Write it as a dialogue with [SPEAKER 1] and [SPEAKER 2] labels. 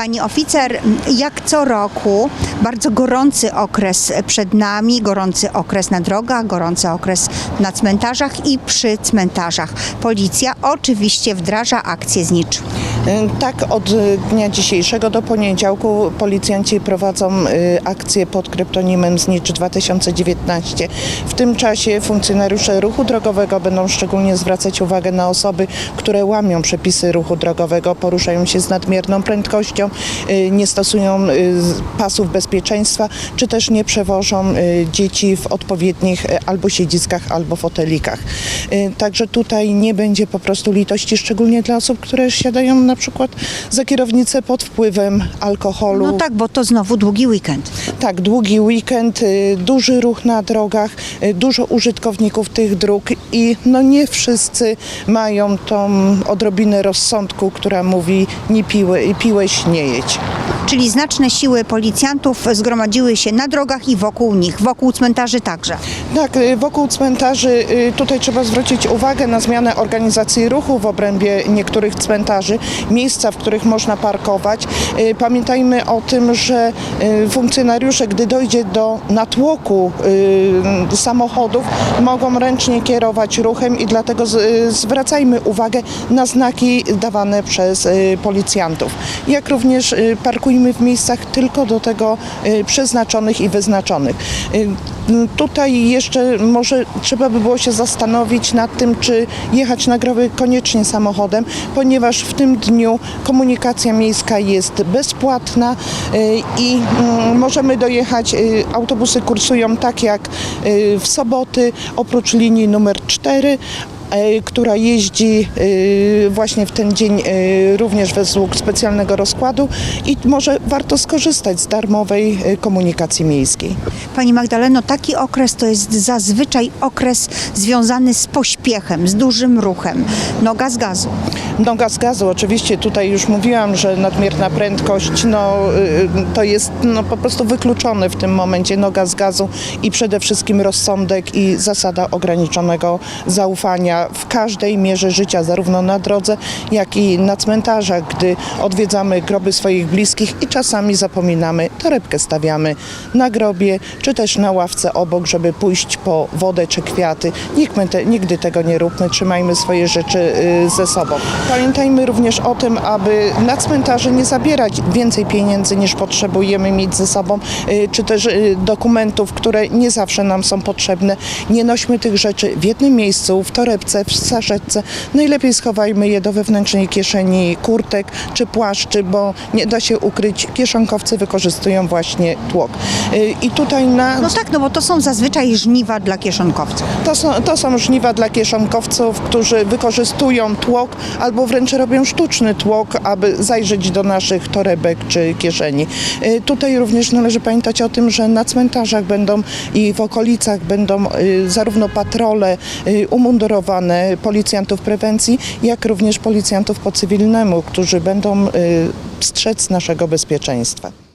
[SPEAKER 1] Pani oficer, jak co roku, bardzo gorący okres przed nami, gorący okres na drogach, gorący okres na cmentarzach i przy cmentarzach. Policja oczywiście wdraża akcję znicz.
[SPEAKER 2] Y, Tak, od y, dnia dzisiejszego do poniedziałku policjanci prowadzą y, akcję pod kryptonimem Znicz 2019. W tym czasie funkcjonariusze ruchu drogowego będą szczególnie zwracać uwagę na osoby, które łamią przepisy ruchu drogowego, poruszają się z nadmierną prędkością, nie stosują pasów bezpieczeństwa, czy też nie przewożą dzieci w odpowiednich albo siedziskach, albo fotelikach. Także tutaj nie będzie po prostu litości, szczególnie dla osób, które siadają na przykład za kierownicę pod wpływem alkoholu.
[SPEAKER 1] No tak, bo to znowu długi weekend.
[SPEAKER 2] Tak, długi weekend, y, duży ruch na drogach, y, dużo użytkowników tych dróg i no nie wszyscy mają tą odrobinę rozsądku, która mówi nie piły, piłeś, nie jedź.
[SPEAKER 1] Czyli znaczne siły policjantów zgromadziły się na drogach i wokół nich, wokół cmentarzy także.
[SPEAKER 2] Tak, wokół cmentarzy y, tutaj trzeba zwrócić uwagę na zmianę organizacji ruchu w obrębie niektórych cmentarzy, miejsca, w których można parkować. Y, Pamiętajmy o tym, że funkcjonariusze, gdy dojdzie do natłoku samochodów, mogą ręcznie kierować ruchem i dlatego zwracajmy uwagę na znaki dawane przez policjantów. Jak również parkujmy w miejscach tylko do tego przeznaczonych i wyznaczonych. Tutaj jeszcze może trzeba by było się zastanowić nad tym, czy jechać na groby koniecznie samochodem, ponieważ w tym dniu komunikacja miejska jest bezpłatna y, i mm, możemy dojechać, y, autobusy kursują tak jak y, w soboty, oprócz linii numer 4 e, która jeździ e, właśnie w ten dzień e, również według specjalnego rozkładu i może warto skorzystać z darmowej e, komunikacji miejskiej.
[SPEAKER 1] Pani Magdaleno, taki okres to jest zazwyczaj okres związany z pośpiechem, z dużym ruchem. Noga z gazu.
[SPEAKER 2] Noga z gazu, oczywiście tutaj już mówiłam, że nadmierna prędkość no, y, to jest no, po prostu wykluczone w tym momencie noga z gazu i przede wszystkim rozsądek i zasada ograniczonego zaufania w każdej mierze życia, zarówno na drodze, jak i na cmentarzach, gdy odwiedzamy groby swoich bliskich i czasami zapominamy, torebkę stawiamy na grobie, czy też na ławce obok, żeby pójść po wodę czy kwiaty. Te, nigdy tego nie róbmy, trzymajmy swoje rzeczy y, ze sobą. Pamiętajmy również o tym, aby na cmentarze nie zabierać więcej pieniędzy niż potrzebujemy mieć ze sobą, y, czy też y, dokumentów, które nie zawsze nam są potrzebne. Nie nośmy tych rzeczy w jednym miejscu, w torebce, w saszetce. Najlepiej schowajmy je do wewnętrznej kieszeni kurtek czy płaszczy, bo nie da się ukryć. Kieszonkowcy wykorzystują właśnie tłok. Y, I tutaj na
[SPEAKER 1] No tak, no bo to są zazwyczaj żniwa dla kieszonkowców.
[SPEAKER 2] to są, to są żniwa dla kieszonkowców, którzy wykorzystują tłok albo wręcz robią sztuczny tłok, aby zajrzeć do naszych torebek czy kieszeni. Y, Tutaj również należy pamiętać o tym, że na cmentarzach będą i w okolicach będą y, zarówno patrole y, umundurowane policjantów prewencji, jak również policjantów po cywilnemu, którzy będą y, strzec naszego bezpieczeństwa.